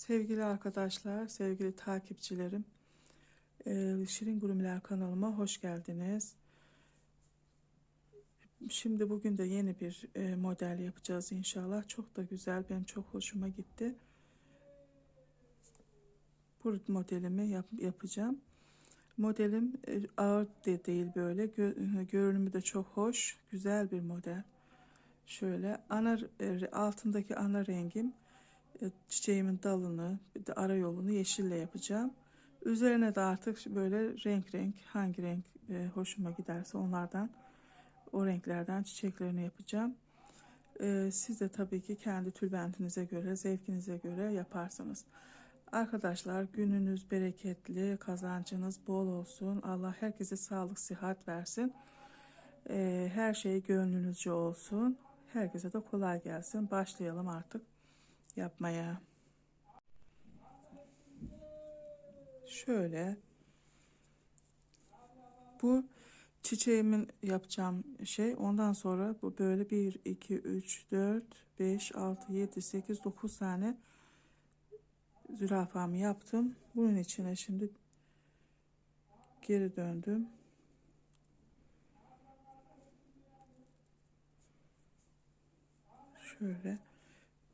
Sevgili arkadaşlar, sevgili takipçilerim, eee, Şirin Gurumlar kanalıma hoş geldiniz. Şimdi bugün de yeni bir eee, model yapacağız inşallah. Çok da güzel, benim çok hoşuma gitti. Bu modelimi yap- yapacağım. Modelim e, ağır de değil böyle, Gö- görünümü de çok hoş, güzel bir model. Şöyle ana e, altındaki ana rengim e, çiçeğimin dalını, bir de ara yolunu yeşille yapacağım. Üzerine de artık böyle renk renk hangi renk e, hoşuma giderse onlardan o renklerden çiçeklerini yapacağım. E, siz de tabii ki kendi tülbentinize göre, zevkinize göre yaparsınız. Arkadaşlar gününüz bereketli, kazancınız bol olsun. Allah herkese sağlık, sıhhat versin. E, her şey gönlünüzce olsun. Herkese de kolay gelsin. Başlayalım artık yapmaya. Şöyle bu çiçeğimin yapacağım şey ondan sonra bu böyle 1 2 3 4 5 6 7 8 9 tane zürafamı yaptım. Bunun içine şimdi geri döndüm. Şöyle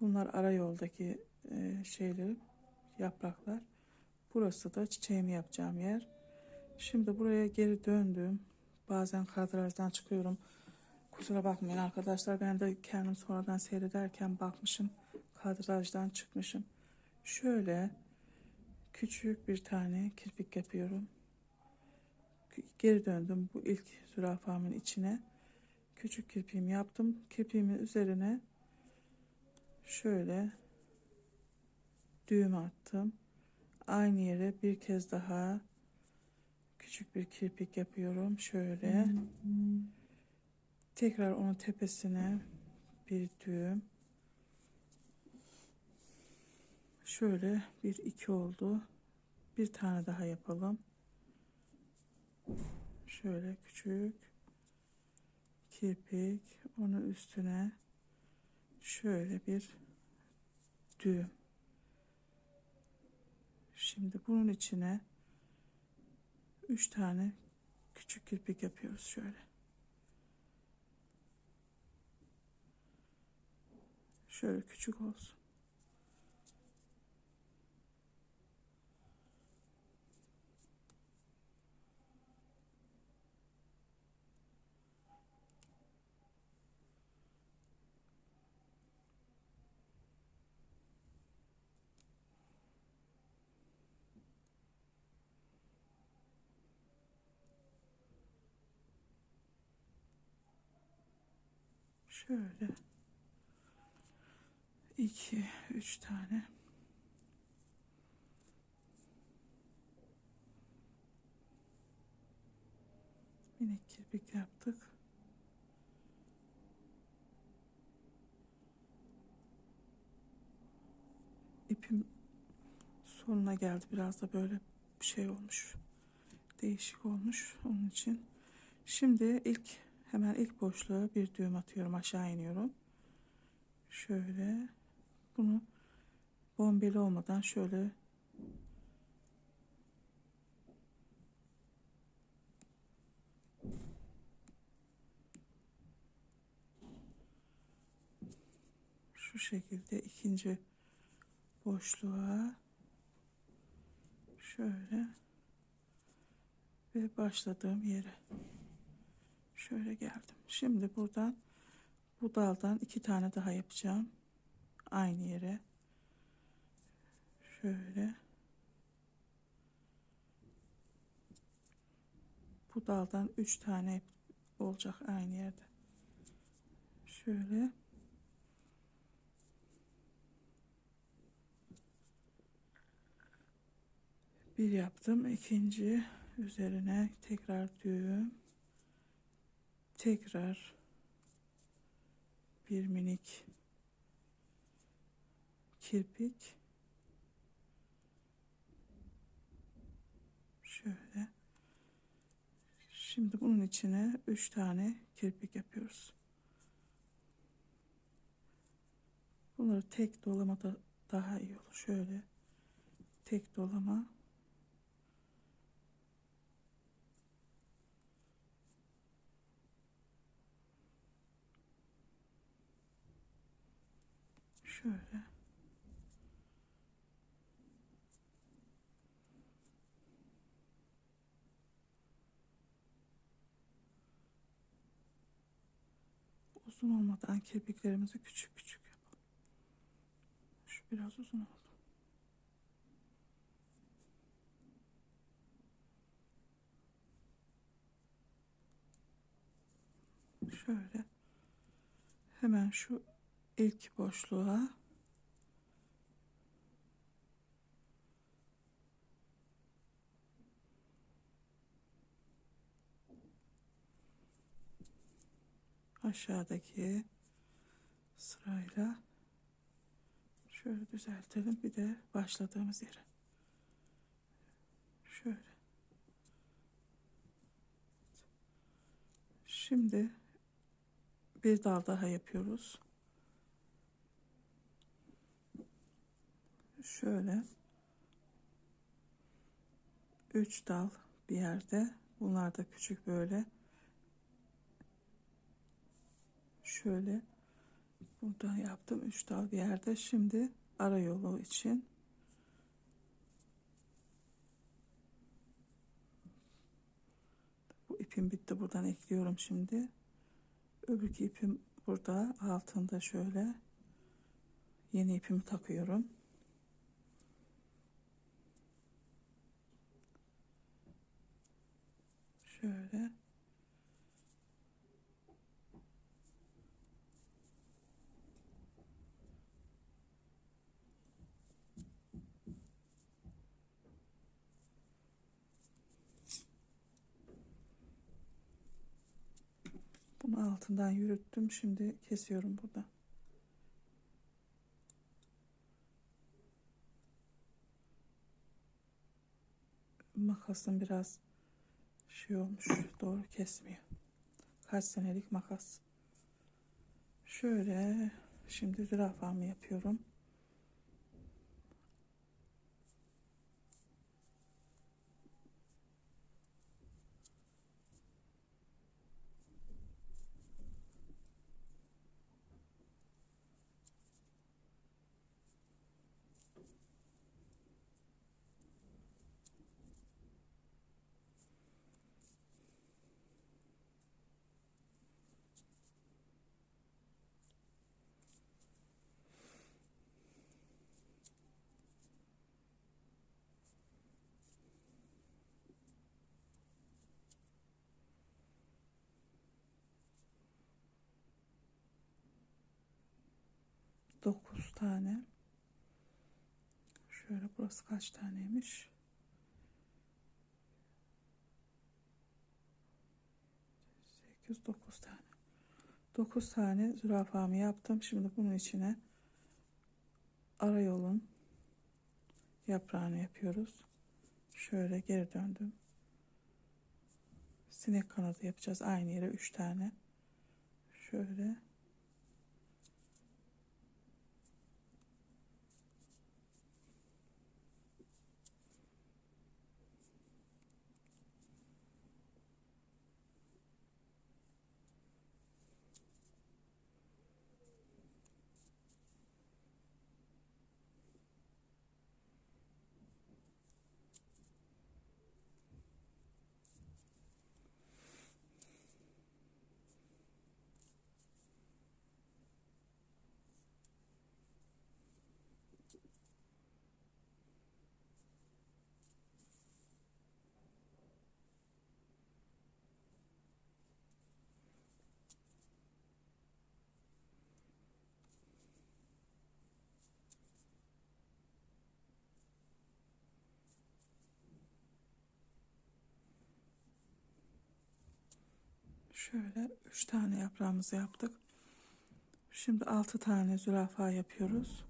Bunlar ara yoldaki e, şeyleri, yapraklar. Burası da çiçeğimi yapacağım yer. Şimdi buraya geri döndüm. Bazen kadrajdan çıkıyorum. Kusura bakmayın arkadaşlar. Ben de kendim sonradan seyrederken bakmışım. Kadrajdan çıkmışım. Şöyle küçük bir tane kirpik yapıyorum. Geri döndüm bu ilk zürafamın içine. Küçük kirpiğimi yaptım. Kirpiğimin üzerine şöyle düğüm attım. Aynı yere bir kez daha küçük bir kirpik yapıyorum. Şöyle. Tekrar onun tepesine bir düğüm. Şöyle bir iki oldu. Bir tane daha yapalım. Şöyle küçük kirpik onun üstüne şöyle bir düğüm. Şimdi bunun içine üç tane küçük kirpik yapıyoruz şöyle. Şöyle küçük olsun. Şöyle iki, üç tane. Minik kirpik yaptık. İpim sonuna geldi. Biraz da böyle bir şey olmuş. Değişik olmuş. Onun için. Şimdi ilk Hemen ilk boşluğa bir düğüm atıyorum. Aşağı iniyorum. Şöyle bunu bombeli olmadan şöyle şu şekilde ikinci boşluğa şöyle ve başladığım yere Şöyle geldim. Şimdi buradan bu daldan iki tane daha yapacağım. Aynı yere. Şöyle. Bu daldan üç tane olacak aynı yerde. Şöyle. Bir yaptım. ikinci üzerine tekrar düğüm tekrar bir minik kirpik. Şöyle. Şimdi bunun içine üç tane kirpik yapıyoruz. Bunları tek dolamada daha iyi olur. Şöyle tek dolama şöyle uzun olmadan kirpiklerimizi küçük küçük yapalım. Şu biraz uzun oldu. Şöyle hemen şu ilk boşluğa. Aşağıdaki sırayla şöyle düzeltelim. Bir de başladığımız yere. Şöyle. Şimdi bir dal daha yapıyoruz şöyle. Üç dal bir yerde. Bunlar da küçük böyle. Şöyle. Buradan yaptım. Üç dal bir yerde. Şimdi ara yolu için. Bu ipim bitti. Buradan ekliyorum şimdi. Öbürki ipim burada. Altında şöyle. Yeni ipimi takıyorum şöyle Bunu altından yürüttüm. Şimdi kesiyorum burada. Makasım biraz şey olmuş. Doğru kesmiyor. Kaç senelik makas. Şöyle şimdi zürafamı yapıyorum. Dokuz tane. Şöyle burası kaç taneymiş? Sekiz, dokuz tane. Dokuz tane zürafamı yaptım. Şimdi bunun içine ara yolun yaprağını yapıyoruz. Şöyle geri döndüm. Sinek kanadı yapacağız. Aynı yere üç tane. Şöyle. Şöyle üç tane yaprağımızı yaptık. Şimdi altı tane zürafa yapıyoruz.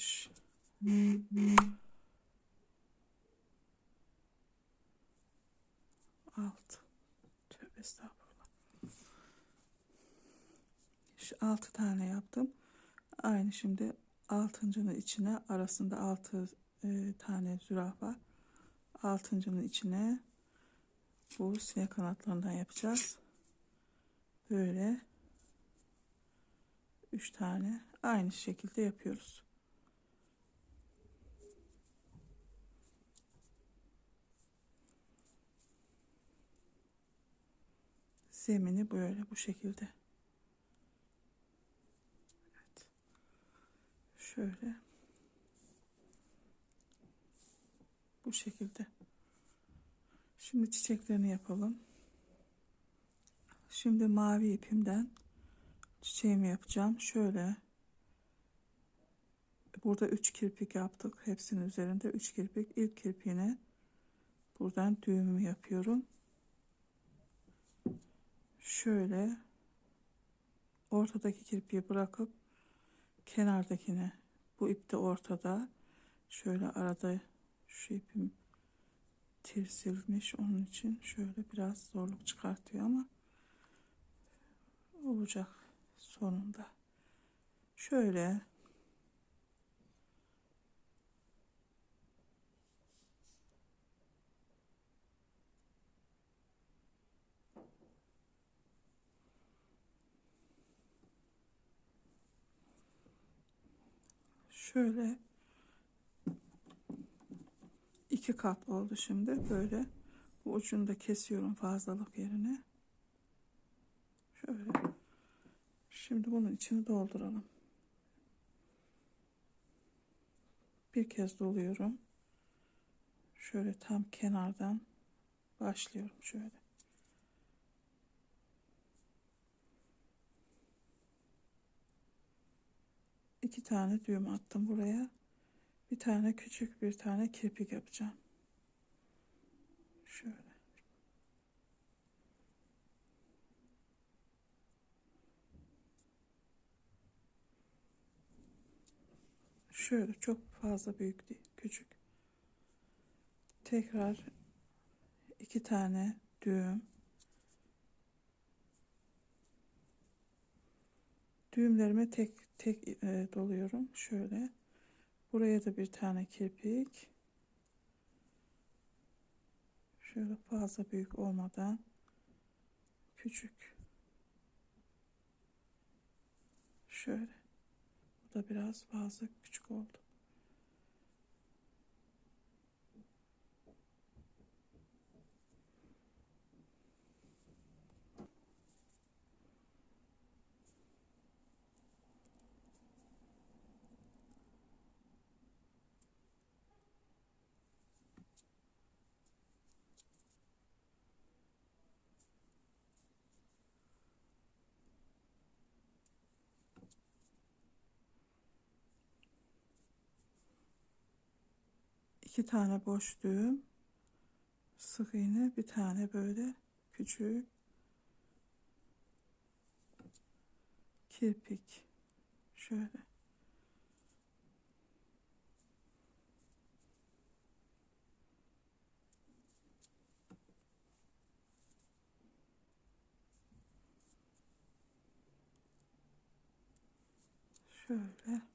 5 6 Tövbe estağfurullah. Şu 6 tane yaptım. Aynı şimdi altıncının içine arasında 6 e, tane zürafa. Altıncının içine bu sinek kanatlarından yapacağız. Böyle 3 tane aynı şekilde yapıyoruz. Zemini böyle bu şekilde. Evet. Şöyle. Bu şekilde. Şimdi çiçeklerini yapalım. Şimdi mavi ipimden çiçeğimi yapacağım. Şöyle burada 3 kirpik yaptık. Hepsinin üzerinde 3 kirpik. İlk kirpiğine buradan düğümümü yapıyorum. Şöyle ortadaki kirpiği bırakıp kenardakine bu ip de ortada. Şöyle arada şu ipim tirsilmiş onun için şöyle biraz zorluk çıkartıyor ama olacak sonunda. Şöyle şöyle iki kat oldu şimdi. Böyle bu ucunu da kesiyorum fazlalık yerine. Şöyle şimdi bunun içini dolduralım. Bir kez doluyorum. Şöyle tam kenardan başlıyorum şöyle iki tane düğüm attım buraya bir tane küçük bir tane kirpik yapacağım. Şöyle. Şöyle çok fazla büyük değil, küçük. Tekrar iki tane düğüm. Düğümlerime tek tek e, doluyorum. Şöyle. Buraya da bir tane kirpik. Şöyle fazla büyük olmadan küçük. Şöyle. Bu da biraz fazla küçük oldu. İki tane boş düğüm sık iğne bir tane böyle küçük kirpik. Şöyle. Şöyle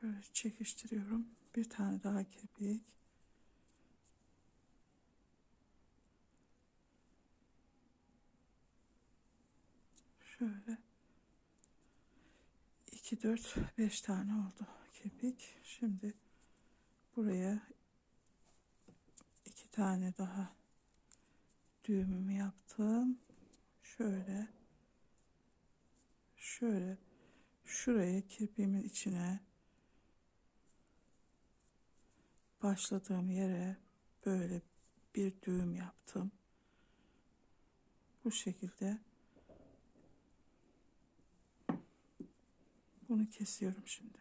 Şöyle çekiştiriyorum. Bir tane daha kepik. Şöyle. 2, 4, 5 tane oldu kepik. Şimdi buraya iki tane daha düğümümü yaptım. Şöyle. Şöyle. Şuraya kirpiğimin içine başladığım yere böyle bir düğüm yaptım. Bu şekilde bunu kesiyorum şimdi.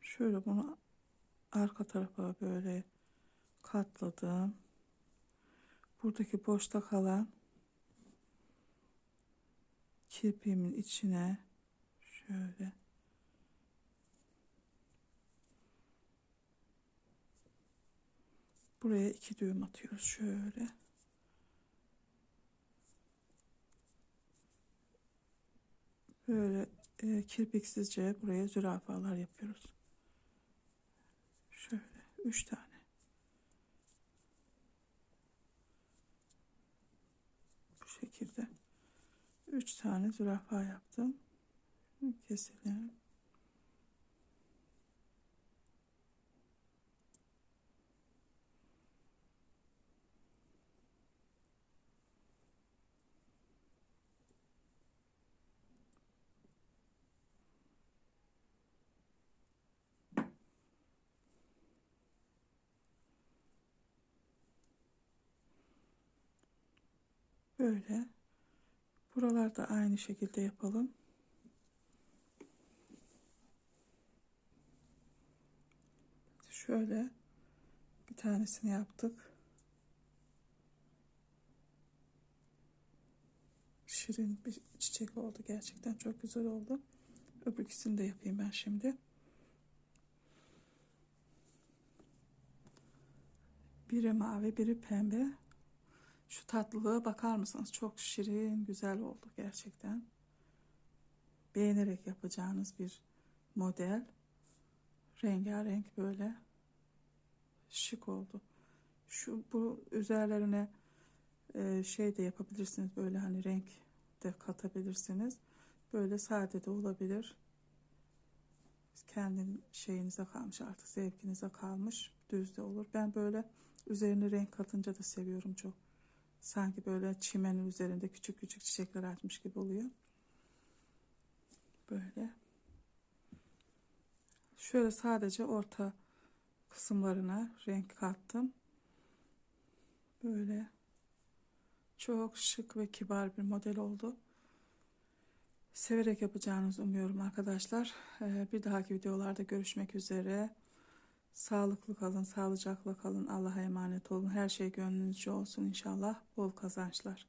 Şöyle bunu arka tarafa böyle katladım. Buradaki boşta kalan kirpiğimin içine şöyle buraya iki düğüm atıyoruz şöyle. Böyle e, kirpiksizce buraya zürafalar yapıyoruz. Şöyle üç tane bu şekilde. Üç tane zürafa yaptım. Keselim Böyle. Buralarda aynı şekilde yapalım. Şöyle bir tanesini yaptık. Şirin bir çiçek oldu. Gerçekten çok güzel oldu. Öbür ikisini de yapayım ben şimdi. Biri mavi, biri pembe. Şu tatlılığa bakar mısınız? Çok şirin, güzel oldu gerçekten. Beğenerek yapacağınız bir model. Rengarenk böyle şık oldu. Şu bu üzerlerine e, şey de yapabilirsiniz. Böyle hani renk de katabilirsiniz. Böyle sade de olabilir. Kendin şeyinize kalmış artık zevkinize kalmış. Düz de olur. Ben böyle üzerine renk katınca da seviyorum çok. Sanki böyle çimenin üzerinde küçük küçük çiçekler açmış gibi oluyor. Böyle. Şöyle sadece orta kısımlarına renk kattım. Böyle çok şık ve kibar bir model oldu. Severek yapacağınızı umuyorum arkadaşlar. Ee, bir dahaki videolarda görüşmek üzere. Sağlıklı kalın, sağlıcakla kalın. Allah'a emanet olun. Her şey gönlünüzce olsun inşallah. Bol kazançlar.